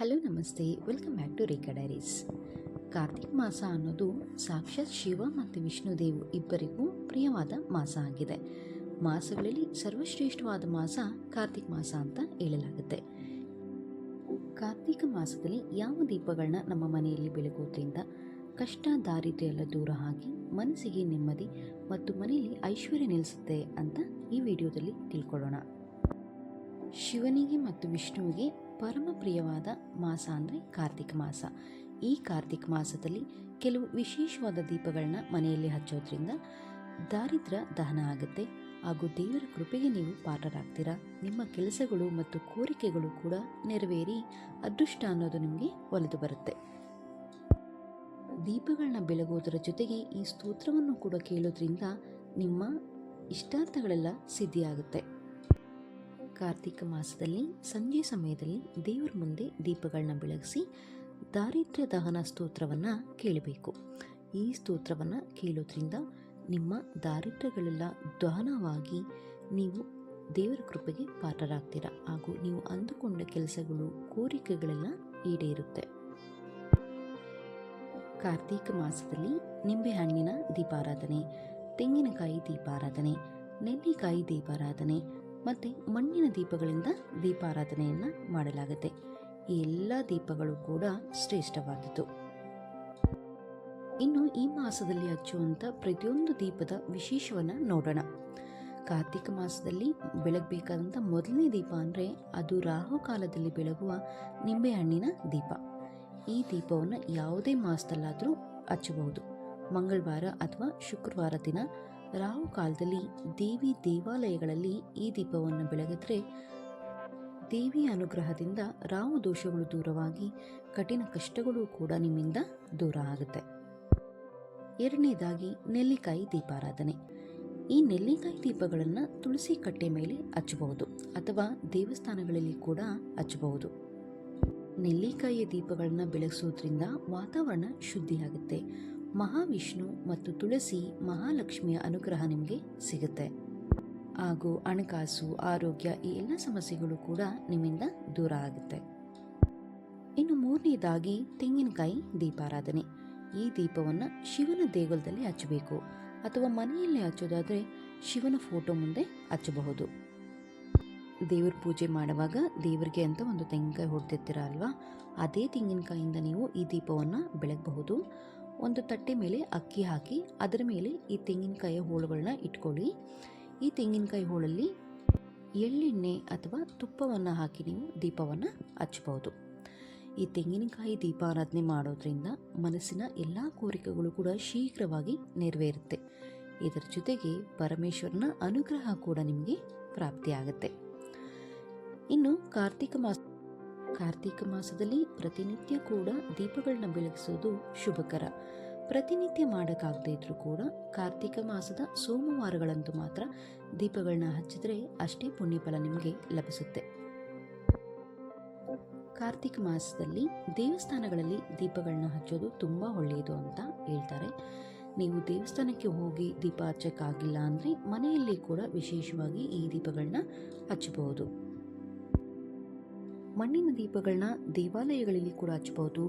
Hello, ನಮಸ್ತೆ. Welcome back to Rekha diaries. Kartik ಮಾಸ ಅನ್ನೋದು ಸಾಕ್ಷಾತ್ ಶಿವ ಮತ್ತು ವಿಷ್ಣುದೇವು ಇಬ್ಬರಿಗೂ ಪ್ರಿಯವಾದ ಮಾಸ ಆಗಿದೆ. ಮಾಸಗಳಲ್ಲಿ ಸರ್ವಶ್ರೇಷ್ಠವಾದ ಮಾಸ ಕಾರ್ತಿಕ್ ಮಾಸ ಅಂತ ಹೇಳಲಾಗುತ್ತೆ. ಕಾರ್ತಿಕ ಮಾಸದಲ್ಲಿ ಯಾವ ದೀಪಗಳನ್ನ ನಮ್ಮ ಮನೆಯಲ್ಲಿ ಬೆಳಗೋದ್ರಿಂದ ಕಷ್ಟ, ದಾರಿದ್ರ್ಯ ಎಲ್ಲ ದೂರ ಆಗಿ ಮನಸ್ಸಿಗೆ ನೆಮ್ಮದಿ ಮತ್ತು ಮನೆಯಲ್ಲಿ ಐಶ್ವರ್ಯ ನೆಲೆಸುತ್ತೆ ಅಂತ ಈ ವಿಡಿಯೋದಲ್ಲಿ ತಿಳ್ಕೊಳ್ಳೋಣ. ಶಿವನಿಗೆ ಮತ್ತು ವಿಷ್ಣುವಿಗೆ ಪರಮ ಪ್ರಿಯವಾದ ಮಾಸ ಅಂದರೆ ಕಾರ್ತಿಕ ಮಾಸ. ಈ ಕಾರ್ತಿಕ ಮಾಸದಲ್ಲಿ ಕೆಲವು ವಿಶೇಷವಾದ ದೀಪಗಳನ್ನ ಮನೆಯಲ್ಲಿ ಹಚ್ಚೋದ್ರಿಂದ ದಾರಿದ್ರ ದಹನ ಆಗುತ್ತೆ. ಹಾಗೂ ದೇವರ ಕೃಪೆಗೆ ನೀವು ಪಾತ್ರರಾಗ್ತೀರಾ. ನಿಮ್ಮ ಕೆಲಸಗಳು ಮತ್ತು ಕೋರಿಕೆಗಳು ಕೂಡ ನೆರವೇರಿ ಅದೃಷ್ಟ ಅನ್ನೋದು ನಿಮಗೆ ಒಲಿದು ಬರುತ್ತೆ. ದೀಪಗಳನ್ನ ಬೆಳಗೋದರ ಜೊತೆಗೆ ಈ ಸ್ತೋತ್ರವನ್ನು ಕೂಡ ಕೇಳೋದ್ರಿಂದ ನಿಮ್ಮ ಇಷ್ಟಾರ್ಥಗಳೆಲ್ಲ ಸಿದ್ಧಿಯಾಗುತ್ತೆ. ಕಾರ್ತಿಕ ಮಾಸದಲ್ಲಿ, ಸಂಜೆ ಸಮಯದಲ್ಲಿ ದೇವರ ಮುಂದೆ ದೀಪಗಳನ್ನ ಬೆಳಗಿಸಿ ದಾರಿದ್ರ್ಯ ದಹನ ಸ್ತೋತ್ರವನ್ನು ಕೇಳಬೇಕು. ಈ ಸ್ತೋತ್ರವನ್ನು ಕೇಳೋದ್ರಿಂದ ನಿಮ್ಮ ದಾರಿದ್ರ್ಯಗಳೆಲ್ಲ ದಹನವಾಗಿ ನೀವು ದೇವರ ಕೃಪೆಗೆ ಪಾತ್ರರಾಗ್ತೀರ ಹಾಗೂ ನೀವು ಅಂದುಕೊಂಡ ಕೆಲಸಗಳು, ಕೋರಿಕೆಗಳೆಲ್ಲ ಈಡೇರುತ್ತೆ. ಕಾರ್ತೀಕ ಮಾಸದಲ್ಲಿ ನಿಂಬೆಹಣ್ಣಿನ ದೀಪಾರಾಧನೆ, ತೆಂಗಿನಕಾಯಿ ದೀಪಾರಾಧನೆ, ನೆಲ್ಲಿಕಾಯಿ ದೀಪಾರಾಧನೆ ಮತ್ತು ಮಣ್ಣಿನ ದೀಪಗಳಿಂದ ದೀಪಾರಾಧನೆಯನ್ನು ಮಾಡಲಾಗುತ್ತೆ. ಈ ಎಲ್ಲ ದೀಪಗಳು ಕೂಡ ಶ್ರೇಷ್ಠವಾದದ್ದು. ಇನ್ನು ಈ ಮಾಸದಲ್ಲಿ ಹಚ್ಚುವಂಥ ಪ್ರತಿಯೊಂದು ದೀಪದ ವಿಶೇಷವನ್ನು ನೋಡೋಣ. ಕಾರ್ತಿಕ ಮಾಸದಲ್ಲಿ ಬೆಳಗಬೇಕಾದಂಥ ಮೊದಲನೇ ದೀಪ ಅಂದರೆ ಅದು ರಾಹು ಕಾಲದಲ್ಲಿ ಬೆಳಗುವ ನಿಂಬೆಹಣ್ಣಿನ ದೀಪ. ಈ ದೀಪವನ್ನು ಯಾವುದೇ ಮಾಸದಲ್ಲಾದರೂ ಹಚ್ಚಬಹುದು. ಮಂಗಳವಾರ ಅಥವಾ ಶುಕ್ರವಾರ ದಿನ ರಾಹು ಕಾಲದಲ್ಲಿ ದೇವಿ ದೇವಾಲಯಗಳಲ್ಲಿ ಈ ದೀಪವನ್ನು ಬೆಳಗಿದ್ರೆ ದೇವಿಯ ಅನುಗ್ರಹದಿಂದ ರಾಹು ದೋಷಗಳು ದೂರವಾಗಿ ಕಠಿಣ ಕಷ್ಟಗಳು ಕೂಡ ನಿಮ್ಮಿಂದ ದೂರ ಆಗುತ್ತೆ. ಎರಡನೇದಾಗಿ ನೆಲ್ಲಿಕಾಯಿ ದೀಪಾರಾಧನೆ. ಈ ನೆಲ್ಲಿಕಾಯಿ ದೀಪಗಳನ್ನು ತುಳಸಿ ಕಟ್ಟೆ ಮೇಲೆ ಹಚ್ಚಬಹುದು ಅಥವಾ ದೇವಸ್ಥಾನಗಳಲ್ಲಿ ಕೂಡ ಹಚ್ಚಬಹುದು. ನೆಲ್ಲಿಕಾಯಿಯ ದೀಪಗಳನ್ನು ಬೆಳಗಿಸೋದ್ರಿಂದ ವಾತಾವರಣ ಶುದ್ಧಿಯಾಗುತ್ತೆ. ಮಹಾವಿಷ್ಣು ಮತ್ತು ತುಳಸಿ ಮಹಾಲಕ್ಷ್ಮಿಯ ಅನುಗ್ರಹ ನಿಮಗೆ ಸಿಗುತ್ತೆ. ಹಾಗೂ ಹಣಕಾಸು, ಆರೋಗ್ಯ ಈ ಎಲ್ಲ ಸಮಸ್ಯೆಗಳು ಕೂಡ ನಿಮ್ಮಿಂದ ದೂರ ಆಗುತ್ತೆ. ಇನ್ನು ಮೂರನೇದಾಗಿ ತೆಂಗಿನಕಾಯಿ ದೀಪಾರಾಧನೆ. ಈ ದೀಪವನ್ನು ಶಿವನ ದೇಗುಲದಲ್ಲಿ ಹಚ್ಚಬೇಕು ಅಥವಾ ಮನೆಯಲ್ಲಿ ಹಚ್ಚೋದಾದರೆ ಶಿವನ ಫೋಟೋ ಮುಂದೆ ಹಚ್ಚಬಹುದು. ದೇವ್ರ ಪೂಜೆ ಮಾಡುವಾಗ ದೇವರಿಗೆ ಅಂತ ಒಂದು ತೆಂಗಿನಕಾಯಿ ಹೊಡೆದಿರ್ತೀರ ಅಲ್ವಾ? ಅದೇ ತೆಂಗಿನಕಾಯಿಂದ ನೀವು ಈ ದೀಪವನ್ನು ಬೆಳಗಬಹುದು. ಒಂದು ತಟ್ಟೆ ಮೇಲೆ ಅಕ್ಕಿ ಹಾಕಿ, ಅದರ ಮೇಲೆ ಈ ತೆಂಗಿನಕಾಯಿಯ ಹೋಳುಗಳನ್ನ ಇಟ್ಕೊಳ್ಳಿ. ಈ ತೆಂಗಿನಕಾಯಿ ಹೋಳಲ್ಲಿ ಎಳ್ಳೆಣ್ಣೆ ಅಥವಾ ತುಪ್ಪವನ್ನು ಹಾಕಿ ನೀವು ದೀಪವನ್ನು ಹಚ್ಚಬಹುದು. ಈ ತೆಂಗಿನಕಾಯಿ ದೀಪಾರಾಧನೆ ಮಾಡೋದ್ರಿಂದ ಮನಸ್ಸಿನ ಎಲ್ಲ ಕೋರಿಕೆಗಳು ಕೂಡ ಶೀಘ್ರವಾಗಿ ನೆರವೇರುತ್ತೆ. ಇದರ ಜೊತೆಗೆ ಪರಮೇಶ್ವರನ ಅನುಗ್ರಹ ಕೂಡ ನಿಮಗೆ ಪ್ರಾಪ್ತಿಯಾಗುತ್ತೆ. ಇನ್ನು ಕಾರ್ತಿಕ ಮಾಸ ಕಾರ್ತಿಕ ಮಾಸದಲ್ಲಿ ಪ್ರತಿನಿತ್ಯ ಕೂಡ ದೀಪಗಳನ್ನ ಬೆಳಗಿಸೋದು ಶುಭಕರ. ಪ್ರತಿನಿತ್ಯ ಮಾಡೋಕ್ಕಾಗದೇ ಇದ್ರೂ ಕೂಡ ಕಾರ್ತಿಕ ಮಾಸದ ಸೋಮವಾರಗಳಂದು ಮಾತ್ರ ದೀಪಗಳನ್ನ ಹಚ್ಚಿದ್ರೆ ಅಷ್ಟೇ ಪುಣ್ಯಫಲ ನಿಮಗೆ ಲಭಿಸುತ್ತೆ. ಕಾರ್ತಿಕ ಮಾಸದಲ್ಲಿ ದೇವಸ್ಥಾನಗಳಲ್ಲಿ ದೀಪಗಳನ್ನ ಹಚ್ಚೋದು ತುಂಬ ಒಳ್ಳೆಯದು ಅಂತ ಹೇಳ್ತಾರೆ. ನೀವು ದೇವಸ್ಥಾನಕ್ಕೆ ಹೋಗಿ ದೀಪ ಹಚ್ಚೋಕ್ಕಾಗಿಲ್ಲ ಅಂದರೆ ಮನೆಯಲ್ಲಿ ಕೂಡ ವಿಶೇಷವಾಗಿ ಈ ದೀಪಗಳನ್ನ ಹಚ್ಚಬಹುದು. ಮಣ್ಣಿನ ದೀಪಗಳನ್ನ ದೇವಾಲಯಗಳಲ್ಲಿ ಕೂಡ ಹಚ್ಚಬಹುದು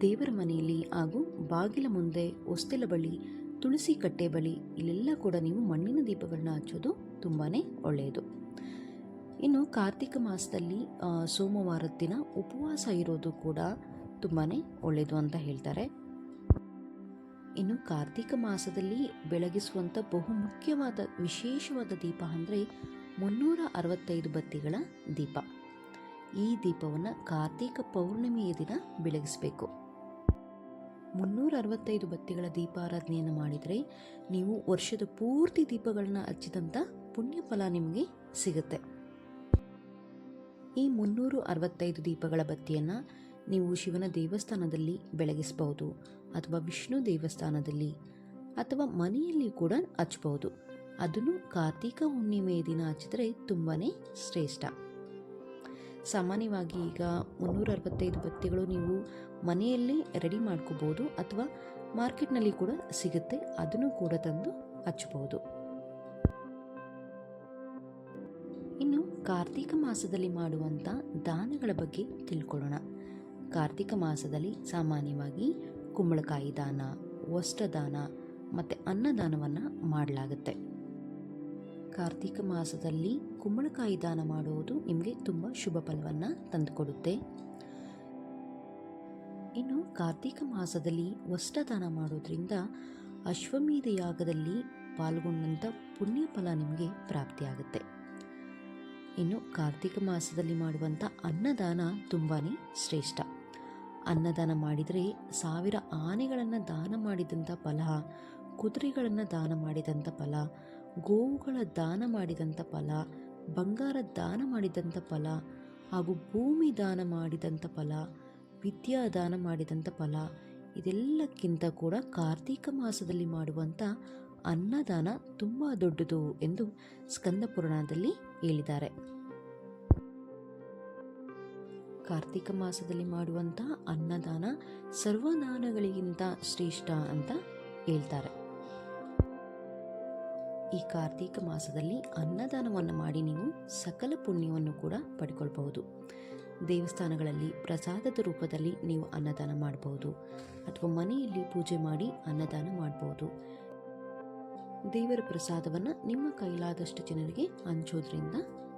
ದೇವರ ಮನೆಯಲ್ಲಿ ಹಾಗೂ ಬಾಗಿಲ ಮುಂದೆ ಹೊಸ್ತೆಲ ಬಳಿ, ತುಳಸಿ ಕಟ್ಟೆ ಬಳಿ ಇಲ್ಲೆಲ್ಲ ಕೂಡ ನೀವು ಮಣ್ಣಿನ ದೀಪಗಳನ್ನ ಹಚ್ಚೋದು ತುಂಬಾ ಒಳ್ಳೆಯದು. ಇನ್ನು ಕಾರ್ತಿಕ ಮಾಸದಲ್ಲಿ ಸೋಮವಾರದ ದಿನ ಉಪವಾಸ ಇರೋದು ಕೂಡ ತುಂಬಾ ಒಳ್ಳೆಯದು ಅಂತ ಹೇಳ್ತಾರೆ. ಇನ್ನು ಕಾರ್ತಿಕ ಮಾಸದಲ್ಲಿ ಬೆಳಗಿಸುವಂಥ ಬಹುಮುಖ್ಯವಾದ ವಿಶೇಷವಾದ ದೀಪ ಅಂದರೆ ಮುನ್ನೂರ ಅರವತ್ತೈದು ಬತ್ತಿಗಳ ದೀಪ. ಈ ದೀಪವನ್ನು ಕಾರ್ತಿಕ ಪೌರ್ಣಿಮೆಯ ದಿನ ಬೆಳಗಿಸಬೇಕು. ಮುನ್ನೂರ ಅರವತ್ತೈದು ಬತ್ತಿಗಳ ದೀಪಾರಾಧನೆಯನ್ನು ಮಾಡಿದರೆ ನೀವು ವರ್ಷದ ಪೂರ್ತಿ ದೀಪಗಳನ್ನ ಹಚ್ಚಿದಂಥ ಪುಣ್ಯ ಫಲ ನಿಮಗೆ ಸಿಗುತ್ತೆ. ಈ ಮುನ್ನೂರು ಅರವತ್ತೈದು ದೀಪಗಳ ಬತ್ತಿಯನ್ನು ನೀವು ಶಿವನ ದೇವಸ್ಥಾನದಲ್ಲಿ ಬೆಳಗಿಸಬಹುದು ಅಥವಾ ವಿಷ್ಣು ದೇವಸ್ಥಾನದಲ್ಲಿ ಅಥವಾ ಮನೆಯಲ್ಲಿ ಕೂಡ ಹಚ್ಚಬಹುದು ಅದನ್ನು ಕಾರ್ತಿಕ ಹುಣ್ಣಿಮೆಯ ದಿನ ಹಚ್ಚಿದರೆ ತುಂಬಾ ಶ್ರೇಷ್ಠ. ಸಾಮಾನ್ಯವಾಗಿ ಈಗ ಮುನ್ನೂರ ಅರವತ್ತೈದು ಬತ್ತಿಗಳು ನೀವು ಮನೆಯಲ್ಲಿ ರೆಡಿ ಮಾಡ್ಕೋಬೋದು ಅಥವಾ ಮಾರ್ಕೆಟ್ನಲ್ಲಿ ಕೂಡ ಸಿಗುತ್ತೆ. ಅದನ್ನು ಕೂಡ ತಂದು ಹಚ್ಚಬಹುದು. ಇನ್ನು ಕಾರ್ತಿಕ ಮಾಸದಲ್ಲಿ ಮಾಡುವಂಥ ದಾನಗಳ ಬಗ್ಗೆ ತಿಳ್ಕೊಳ್ಳೋಣ. ಕಾರ್ತಿಕ ಮಾಸದಲ್ಲಿ ಸಾಮಾನ್ಯವಾಗಿ ಕುಂಬಳಕಾಯಿ ದಾನ, ವಸ್ತ್ರದಾನ ಮತ್ತು ಅನ್ನದಾನವನ್ನು ಮಾಡಲಾಗುತ್ತೆ. ಕಾರ್ತಿಕ ಮಾಸದಲ್ಲಿ ಕುಂಬಳಕಾಯಿ ದಾನ ಮಾಡುವುದು ನಿಮಗೆ ತುಂಬ ಶುಭ ಫಲವನ್ನು ತಂದುಕೊಡುತ್ತೆ. ಇನ್ನು ಕಾರ್ತಿಕ ಮಾಸದಲ್ಲಿ ವಸ್ತ್ರದಾನ ಮಾಡೋದ್ರಿಂದ ಅಶ್ವಮೇಧ ಯಾಗದಲ್ಲಿ ಪಾಲ್ಗೊಂಡಂಥ ಪುಣ್ಯ ಫಲ ನಿಮಗೆ ಪ್ರಾಪ್ತಿಯಾಗುತ್ತೆ. ಇನ್ನು ಕಾರ್ತಿಕ ಮಾಸದಲ್ಲಿ ಮಾಡುವಂಥ ಅನ್ನದಾನ ತುಂಬಾ ಶ್ರೇಷ್ಠ. ಅನ್ನದಾನ ಮಾಡಿದರೆ ಸಾವಿರ ಆನೆಗಳನ್ನು ದಾನ ಮಾಡಿದಂಥ ಫಲ, ಕುದುರೆಗಳನ್ನು ದಾನ ಮಾಡಿದಂಥ ಫಲ ಗೋವುಗಳ ದಾನ ಮಾಡಿದಂಥ ಫಲ, ಬಂಗಾರ ದಾನ ಮಾಡಿದಂಥ ಫಲ ಹಾಗೂ ಭೂಮಿ ದಾನ ಮಾಡಿದಂಥ ಫಲ, ವಿದ್ಯಾ ದಾನ ಮಾಡಿದಂಥ ಫಲ, ಇದೆಲ್ಲಕ್ಕಿಂತ ಕೂಡ ಕಾರ್ತೀಕ ಮಾಸದಲ್ಲಿ ಮಾಡುವಂಥ ಅನ್ನದಾನ ತುಂಬ ದೊಡ್ಡದು ಎಂದು ಸ್ಕಂದ ಪುರಾಣದಲ್ಲಿ ಹೇಳಿದ್ದಾರೆ. ಕಾರ್ತಿಕ ಮಾಸದಲ್ಲಿ ಮಾಡುವಂಥ ಅನ್ನದಾನ ಸರ್ವದಾನಗಳಿಗಿಂತ ಶ್ರೇಷ್ಠ ಅಂತ ಹೇಳ್ತಾರೆ. ಈ ಕಾರ್ತೀಕ ಮಾಸದಲ್ಲಿ ಅನ್ನದಾನವನ್ನು ಮಾಡಿ ನೀವು ಸಕಲ ಪುಣ್ಯವನ್ನು ಕೂಡ ಪಡ್ಕೊಳ್ಬಹುದು. ದೇವಸ್ಥಾನಗಳಲ್ಲಿ ಪ್ರಸಾದದ ರೂಪದಲ್ಲಿ ನೀವು ಅನ್ನದಾನ ಮಾಡಬಹುದು ಅಥವಾ ಮನೆಯಲ್ಲಿ ಪೂಜೆ ಮಾಡಿ ಅನ್ನದಾನ ಮಾಡಬಹುದು. ದೇವರ ಪ್ರಸಾದವನ್ನು ನಿಮ್ಮ ಕೈಲಾದಷ್ಟು ಜನರಿಗೆ ಹಂಚೋದ್ರಿಂದ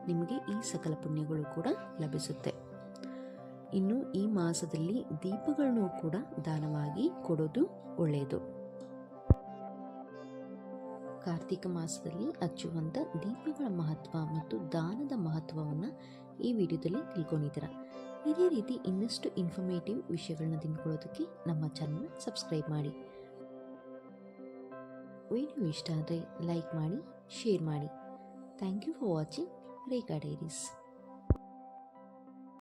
ನಿಮಗೆ ಈ ಸಕಲ ಪುಣ್ಯಗಳು ಕೂಡ ಲಭಿಸುತ್ತೆ. ಇನ್ನು ಈ ಮಾಸದಲ್ಲಿ ದೀಪಗಳನ್ನು ಕೂಡ ದಾನವಾಗಿ ಕೊಡೋದು ಒಳ್ಳೆಯದು ಕಾರ್ತಿಕ ಮಾಸದಲ್ಲಿ ಹಚ್ಚುವಂಥ ದೀಪಗಳ ಮಹತ್ವ ಮತ್ತು ದಾನದ ಮಹತ್ವವನ್ನು ಈ ವಿಡಿಯೋದಲ್ಲಿ ತಿಳ್ಕೊಂಡಿದ್ದೀರಾ? ಇದೇ ರೀತಿ ಇನ್ನಷ್ಟು ಇನ್ಫಾರ್ಮೇಟಿವ್ ವಿಷಯಗಳನ್ನ ತಿಳ್ಕೊಳ್ಳೋದಕ್ಕೆ ನಮ್ಮ ಚಾನಲ್ನ ಸಬ್ಸ್ಕ್ರೈಬ್ ಮಾಡಿ. ವಿಡಿಯೋ ಇಷ್ಟ ಆದರೆ ಲೈಕ್ ಮಾಡಿ ಶೇರ್ ಮಾಡಿ. Thank you for watching Rekha diaries